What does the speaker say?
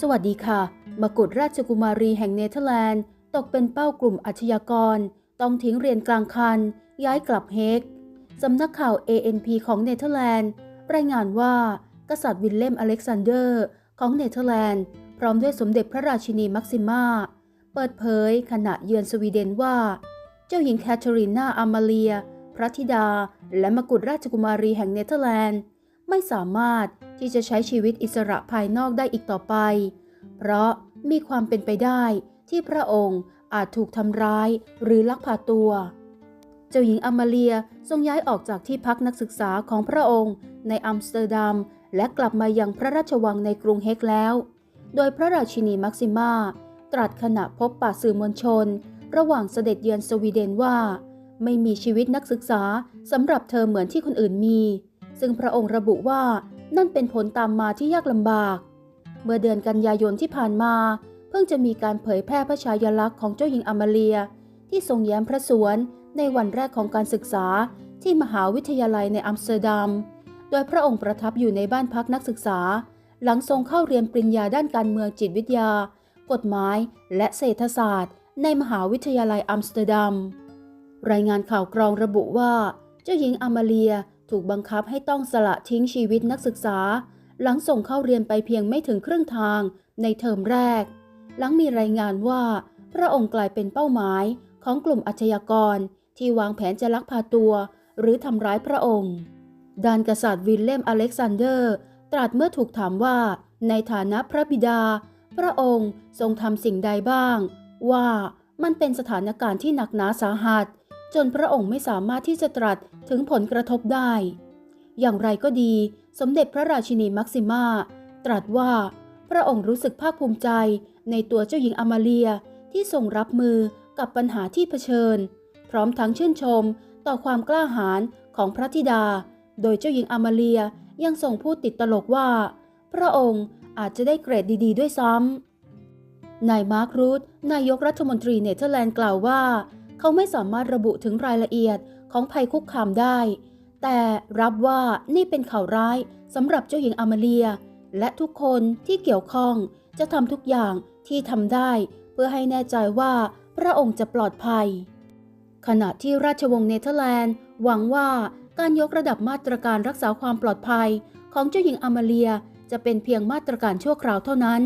สวัสดีค่ะ มกุฎราชกุมารีแห่งเนเธอร์แลนด์ ตกเป็นเป้ากลุ่มอาชญากร ต้องทิ้งเรียนกลางคัน ย้ายกลับเฮกสำนักข่าว ANP ของเนเธอร์แลนด์ รายงานว่า กษัตริย์วิลเลมอเล็กซานเดอร์ ของเนเธอร์แลนด์ พร้อมด้วยสมเด็จพระราชินีมักซิมา เปิดเผยขณะเยือนสวีเดนว่า เจ้าหญิงแคทเธอรีนาอามาเลีย พระธิดา และมกุฎราชกุมารีแห่งเนเธอร์แลนด์ ไม่สามารถ ที่จะใช้ชีวิตอิสระภายนอกได้อีกต่อไป เพราะมีความเป็นไปได้ที่พระองค์อาจถูกทำร้ายหรือลักพาตัว เจ้าหญิงอมาเลียทรงย้ายออกจากที่พักนักศึกษาของพระองค์ในอัมสเตอร์ดัม และกลับมายังพระราชวังในกรุงเฮกแล้ว โดยพระราชินีมักซิมาตรัสขณะพบปะสื่อมวลชน ระหว่างเสด็จเยือนสวีเดนว่า ไม่มีชีวิตนักศึกษาสำหรับเธอเหมือนที่คนอื่นมี ซึ่งพระองค์ระบุว่า นั่นเป็นผลตามมาที่ยากลำบาก เมื่อเดือนกันยายนที่ผ่านมา เพิ่งจะมีการเผยแพร่พระชายลักษณ์ของเจ้าหญิงอมาเลีย ที่ทรงแย้มพระสวนในวันแรกของการศึกษาที่มหาวิทยาลัยในอัมสเตอร์ดัม โดยพระองค์ประทับอยู่ในบ้านพักนักศึกษา หลังทรงเข้าเรียนปริญญาด้านการเมืองจิตวิทยา กฎหมายและเศรษฐศาสตร์ ในมหาวิทยาลัยอัมสเตอร์ดัม รายงานข่าวกรองระบุว่า เจ้าหญิงอมาเลีย ถูกบังคับให้ต้องสละทิ้งชีวิตนักศึกษา หลังส่งเข้าเรียนไปเพียงไม่ถึงครึ่งทางในเทอมแรก หลังมีรายงานว่า พระองค์กลายเป็นเป้าหมายของกลุ่มอาชญากร ที่วางแผนจะลักพาตัว หรือทำร้ายพระองค์ด้านกษัตริย์วิลเลมอเล็กซานเดอร์ ตรัสเมื่อถูกถามว่า ในฐานะพระบิดา พระองค์ทรงทำสิ่งใดบ้าง ว่ามันเป็นสถานการณ์ที่หนักหนาสาหัส จนพระองค์ไม่สามารถที่จะตรัสถึงผลกระทบได้ อย่างไรก็ดี สมเด็จพระราชินีมักซิมา ตรัสว่า พระองค์รู้สึกภาคภูมิใจในตัวเจ้าหญิงอามาเลียที่ทรงรับมือกับปัญหาที่เผชิญ พร้อมทั้งชื่นชมต่อความกล้าหาญของพระธิดา โดยเจ้าหญิงอามาเลียยังทรงพูดติดตลกว่า พระองค์อาจจะได้เกรดดี ๆ ด้วยซ้ำนายมาร์ครูธนายกรัฐมนตรีเนเธอร์แลนด์กล่าวว่า เขาไม่สามารถระบุถึงรายละเอียดของภัยคุกคามได้ แต่รับว่านี่เป็นข่าวร้ายสำหรับเจ้าหญิงอามาเลีย และทุกคนที่เกี่ยวข้องจะทำทุกอย่างที่ทำได้ เพื่อให้แน่ใจว่าพระองค์จะปลอดภัย ขณะที่ราชวงศ์เนเธอร์แลนด์ หวังว่าการยกระดับมาตรการรักษาความปลอดภัย ของเจ้าหญิงอามาเลียจะเป็นเพียงมาตรการชั่วคราวเท่านั้น